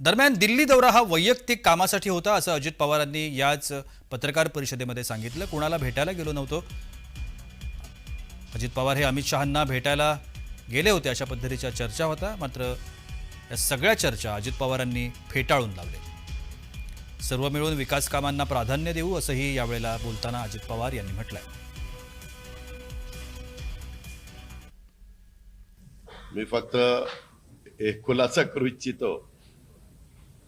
दरम्यान दिल्ली दौरा हा वैयक्तिक कामासाठी होता असं अजित पवारांनी याच पत्रकार परिषदेमध्ये सांगितलं. कुणाला भेटायला गेलो नव्हतो? अजित पवार हे अमित शहांना भेटायला गेले होते अशा पद्धतीच्या चर्चा होता. मात्र या सगळ्या चर्चा अजित पवारांनी फेटाळून लावले सर्व मिळून विकास कामांना प्राधान्य देऊ असंही यावेळेला बोलताना अजित पवार यांनी म्हटलंय. मी फक्त एक खुलासा करू इच्छितो.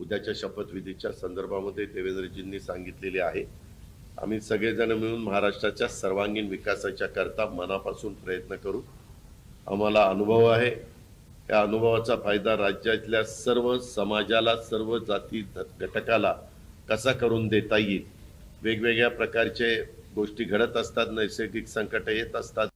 उद्याच्या शपथविधीच्या संदर्भामध्ये देवेंद्रजींनी सांगितलेली आहे. आम्ही सगळेजण मिळून महाराष्ट्राच्या सर्वांगीण विकासाच्या करता मनापासून प्रयत्न करू. आम्हाला अनुभव आहे. या अनुभवाचा फायदा राज्यातल्या सर्व समाजाला सर्व जाती घटकाला कसा करून देता येईल? वेगवेगळ्या प्रकारचे गोष्टी घडत असतात नैसर्गिक संकट येत असतात.